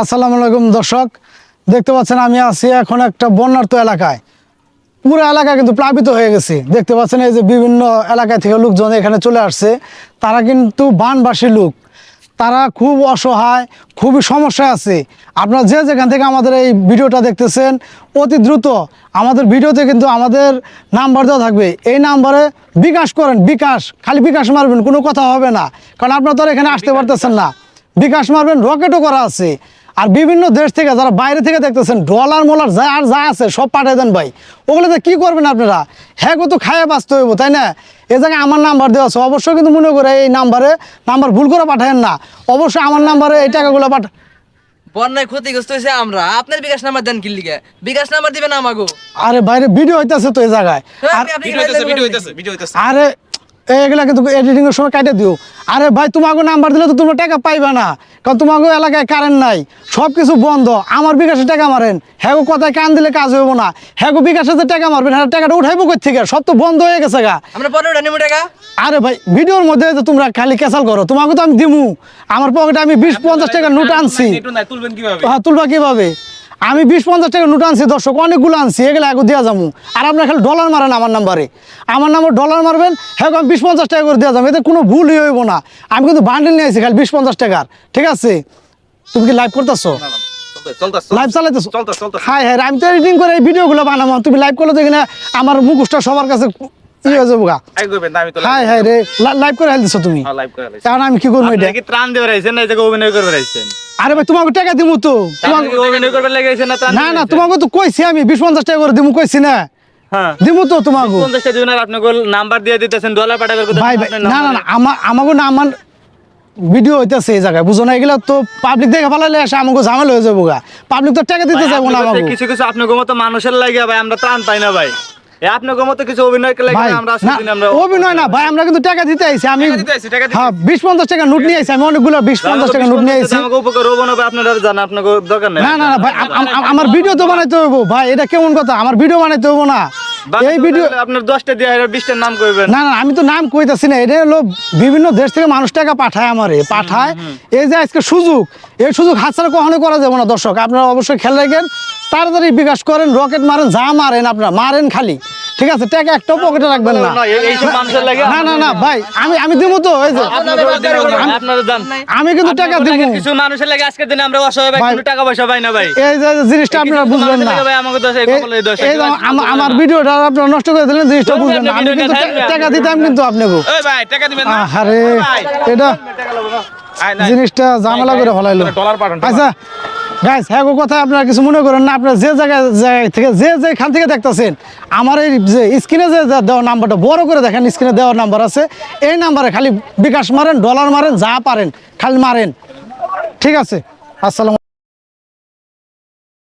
আসসালামু আলাইকুম দর্শক। দেখতে পাচ্ছেন আমি আছি এখন একটা বন্যার্ত এলাকায়। পুরো এলাকা কিন্তু প্লাবিত হয়ে গেছে। দেখতে পাচ্ছেন এই যে বিভিন্ন এলাকা থেকে লোকজন এখানে চলে আসছে। তারা কিন্তু বানবাসী লোক। তারা খুব অসহায়, খুবই সমস্যায় আছে। আপনারা যে যেখান থেকে আমাদের এই ভিডিওটা দেখতেছেন, অতি দ্রুত আমাদের ভিডিওতে কিন্তু আমাদের নাম্বার দেওয়া থাকবে। এই নাম্বারে বিকাশ করেন, বিকাশ। খালি বিকাশ মারবেন, কোনো কথা হবে না। কারণ আপনারা তো এখানে আসতে পারতেছেন না। বিকাশ মারবেন, রকেটও করা আছে। আর বিভিন্ন দেশ থেকে যারা বাইরে থেকে দেখতেছেন ডলার মোলার যা আর যা আছে সব পাঠিয়ে দেন ভাই। ওগুলোতে কি করবেন আপনারা? হ্যাঁ তো খাইয়ে বাঁচতে হইব তাই না? এ জায়গায় আমার নাম্বার দেওয়া আছে। অবশ্যই কিন্তু মনে করে এই নাম্বারে নাম্বার ভুল করে পাঠায়েন না। অবশ্যই আমার নাম্বারে এই টাকাগুলো পাঠা বন্যায় ক্ষতিগ্রস্ত হয়েছে আমরা। আপনার বিকাশ নাম্বার দেন কি লিগে বিকাশ নাম্বার দিবেন আমাগো। আরে বাইরে ভিডিও হইতেছে তো এই জায়গায়। আর আপনি- আপনি কি ভিডিও হইতেছে লাইভ ভিডিও করবেন? হইতেছে ভিডিও হইতেছে আরে এগুলা কিন্তু এডিটিং এর সময় কাটে দিও। আরে ভাই তোমাকে নাম্বার দিলে তো তোমরা টাকা পাইবা না। কারণ তোমাকে এলাকায় কারেন্ট নাই। সব কিছু বন্ধ। আমার বিকাশে টাকা মারেন। হ্যাঁ গো কথায় কান দিলে কাজ হইব না। হ্যাঁ গো বিকাশে যে টাকা মারবেন হ্যাঁ টাকাটা উঠাইবো কই থেকে সব তো বন্ধ হয়ে গেছে গা। আমরা পরে ওটা টাকা। আরে ভাই ভিডিওর মধ্যে যে তোমরা খালি ক্যাসাল করো তোমাকে তো আমি দিমু। আমার পকেটে আমি বিশ পঞ্চাশ টাকা নোট আনছি। হ্যাঁ তুলবা কীভাবে? আমি বিশ পঞ্চাশ টাকা নোট আনছি দর্শক অনেকগুলো আনছি এগুলো আগে দেওয়া যাব। আর আপনার খালি ডলার মারেন আমার নাম্বারে আমার নাম্বার ডলার মারবেন হ্যাঁ আমি বিশ পঞ্চাশ টাকা করে দেওয়া যাব। এতে কোনো ভুলই হইব না। আমি কিন্তু বান্ডেল নিয়ে আসি খালি বিশ পঞ্চাশ টাকার। ঠিক আছে? তুমি কি লাইভ করতেছো? লাইভ চালাইতেছো? হাই হাই আমি তো এডিটিং করে এই ভিডিওগুলো বানাবো। তুমি লাইভ করলে তো এখানে আমার মুখোশটা সবার কাছে ই হয়ে যাব গা আমি হাই হাই রে লাইভ করে হেলতেছো তুমি? লাইভ করে লাইছি কারণ আমি কি করব এটা? কি ত্রাণ দেবে রাইছেন না এই অভিনয় করবে রাইছেন আরে ভাই তোমাকে টাকা দিমু তো। তোমাকে আপনি কি অভিনয় করবে লেগেছেন না না দিবে না তোমাকে তো কইছি আমি বিশ পঞ্চাশ টাকা করে দিমু কইছি না। হ্যাঁ। দিমু তো তোমাকে। পঞ্চাশটা দিবেন আর আপনাকে নাম্বার দিয়ে দিতেছেন ডলার পাঠাবে ভাই ভাই না না না আমার আমাকে না আমার ভিডিও হইতেছে এই জায়গায় বুঝো না এগুলো তো পাবলিক দেখে ফেলালে এসে আমাকে ঝামেলা হয়ে যাব গা। পাবলিক তো টাকা দিতে যাব না কিছু কিছু আপনার মতো মানুষের লাগে ভাই আমরা ত্রাণ পাই না ভাই। এই মতো কিছু অভিনয় করে আমরা আসলে আমরা অভিনয় না ভাই আমরা কিন্তু টাকা দিতে আইছি আমি টাকা দিতে আইছি, টাকা দিতে হ্যাঁ বিশ পঞ্চাশ টাকা নোট নিয়ে আইছি আমি অনেকগুলো বিশ পঞ্চাশ টাকা নোট নিয়ে আইছি। আমাকে উপকার হব না ভাই আপনারা জানা আপনাকে দরকার নেই। না ভাই আম- আম- আম- আমার ভিডিও তো বানাইতে হইব ভাই এটা কেমন কথা? আমার ভিডিও বানাইতে হইব না। এই ভিডিও আপনার দশটা দিয়ে বিশটার নাম করবেন না না আমি তো নাম কইতাছি না এটা হলো বিভিন্ন দেশ থেকে মানুষ টাকা পাঠায় আমারে পাঠায়। এই যে আজকে সুযোগ এই সুযোগ হাতছাড়া কখনো করা যাবে না দর্শক আপনারা অবশ্যই খেয়াল রাখেন তাড়াতাড়ি বিকাশ করেন রকেট মারেন যা মারেন আপনারা মারেন খালি। ঠিক আছে টাকা একটাও পকেটে রাখবেন না না, এই- এইসব মানুষের লাগে না না না ভাই আমি আমি দিব তো এই যে। আমি কিন্তু টাকা দিব। কিছু মানুষের লাগে আজকের দিনে আমরা অসহায় ভাই ভাই- কোনো টাকা পয়সা পাই না ভাই। এই যে জিনিসটা আপনারা বুঝবেন না। ভাই আমাকে দশ এই এই- দশ এই আমার- ভিডিওটা আপনারা নষ্ট করে দিলেন জিনিসটা বুঝবেন না আপনি আমি কিন্তু টাকা- দিতাম কিন্তু আপনাকে। ওই ভাই টাকা দিবেন না। আরে এটা জিনিসটা ঝামেলা করে ফেলাইলো। ডলার পাঠান আচ্ছা গাইস হ্যাঁ কথা আপনারা কিছু মনে করেন না, আপনারা যে জায়গায় জায়গায় থেকে, যে যে যেখান থেকে দেখতেছেন, আমার এই যে স্ক্রিনে যে দেওয়া নাম্বারটা, বড় করে দেখেন, স্ক্রিনে দেওয়ার নাম্বার আছে, এই নাম্বারে খালি বিকাশ মারেন ডলার মারেন, যা পারেন, খালি মারেন। ঠিক আছে? আসসালাম